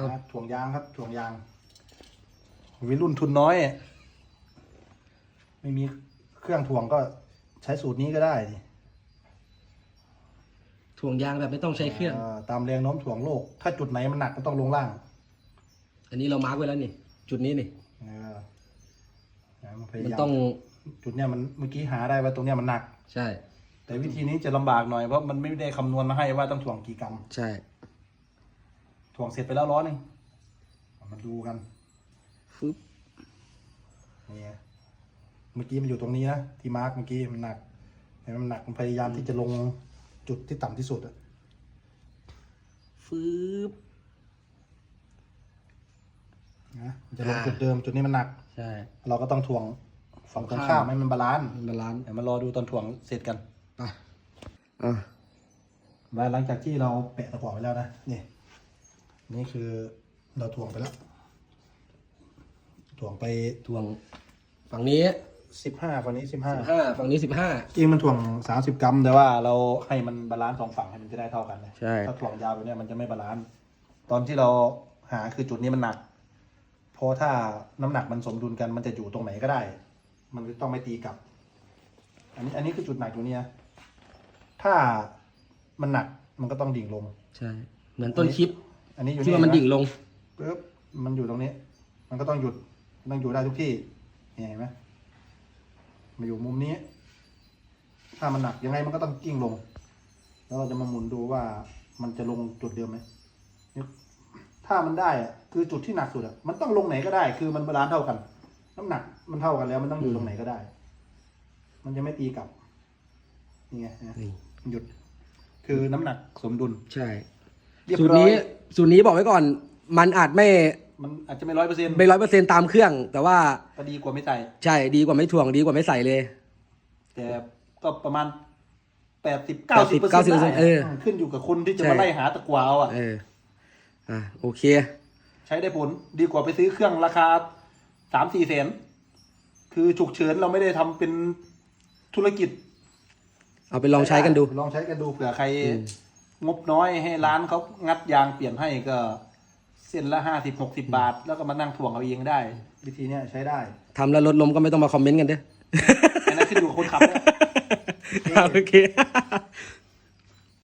เอานะถ่วงยางครับถ่วงยางวิรุ่นทุนน้อย ไม่มีเครื่องถ่วงก็ใช้สูตรนี้ก็ได้นี่ถ่วงยางแบบไม่ต้องใช้เครื่องาตามแรงโน้มถ่วงโลก ถ้าจุดไหนมันหนักก็ต้องลงล่างอันนี้เรามาร์กไว้แล้วนี่ จุดนี้นี่ เออนะพยามันยามต้องจุดเนี้ยมันเมื่อกี้หาได้ว่าตรงเนี้ยมันหนัก ใช่ แต่วิธีนี้จะลำบากหน่อยเพราะมันไม่ได้คำนวณมาให้ว่าต้องถ่วงกี่กรัมใช่ ถ่วงเสร็จไปแล้วร้อนหนึ่งมาดูกันฟึบนี่ไงเมื่อกี้มันอยู่ตรงนี้นะที่มาร์กเมื่อกี้มันหนักเห็นไหมมันหนักมันพยายามที่จะลงจุดที่ต่ำที่สุดอะฟืบนะมันจะลงอ่าจุดเดิมจุดนี้มันหนัก ใช่ เราก็ต้องถ่วงฝั่งตรงข้ามข้ามให้มันบาลานซ์บาลานซ์เดี๋ยวมารอดูตอนถ่วงเสร็จกันอะอะมาหลังจากที่เราแปะตะกร้อไว้แล้วนะนี่ นี่คือเราถ่วงไปแล้วถ่วงไปถ่วงฝั่งนี้สิบห้าฝั่งนี้สิบห้าห้าฝั่งนี้สิบห้า จริงมันถ่วงสามสิบกรัม แต่ว่าเราให้มันบาลานซ์สองฝั่งให้มันจะได้เท่ากันนะใช่ ถ้าถ่วงยาวไปเนี่ยมันจะไม่บาลานซ์ตอนที่เราหาคือจุดนี้มันหนัก เพราะถ้าน้ำหนักมันสมดุลกันมันจะอยู่ตรงไหนก็ได้ มันก็ต้องไม่ตีกลับ อันนี้อันนี้คือจุดหนักอยู่เนี่ย ถ้ามันหนักมันก็ต้องดิ่งลง ใช่ เหมือนต้นคลิป อันนี้อยู่ที่ว่ามันดิ่งลงปึ๊บมันอยู่ตรงนี้ มันก็ต้องหยุดมันต้องอยู่ได้ทุกที่เนี่ยเห็นไหมมาอยู่มุมนี้ ถ้ามันหนักยังไงมันก็ต้องกิ้งลง แล้วเราจะมาหมุนดูว่ามันจะลงจุดเดิมไหมเนี่ยถ้ามันได้อะคือจุดที่หนักสุดอะมันต้องลงไหนก็ได้ คือมันบาลานซ์เท่ากัน น้ำหนักมันเท่ากันแล้วมันต้องอยู่ตรงไหนก็ได้ มันจะไม่ตีกลับนี่ไงนะนี่หยุด คือน้ำหนักสมดุลใช่ เรียบสูตรร้อนี้ยสูตรนี้บอกไว้ก่อน มันอาจไม่มันอาจจะไม่ร้อยเปอร์เซ็นต์ไม่ร้อยเปอร์เซ็นตามเครื่อง แต่ว่าก็ดีกว่าไม่ใส่ ใช่ดีกว่าไม่ถ่วงดีกว่าไม่ใส่เลย แต่ก็ประมาณแปดสิบเก้าสิบเปอร์เซ็นต์90%ได้เออขึ้นอยู่กับคนที่จะใช่ มาไล่หาตะกวาวอะ เอออะโอเค ใช้ได้ผลดีกว่าไปซื้อเครื่องราคาสามสี่แสน คือฉุกเฉินเราไม่ได้ทำเป็นธุรกิจเอาไปลองใช้กันดู ลองใช้กันดูเผื่อใครอืม งบน้อยให้ร้านเขางัดยางเปลี่ยนให้ก็เส้นละห้าสิบหกสิบาท แล้วก็มานั่งถ่วงเอาเองได้ วิธีเนี้ยใช้ได้ทำแล้วลดลมก็ไม่ต้องมาคอมเมนต์กันเด้ออันนั้นขึ้นอยู่กับคนขับนะอะโอเค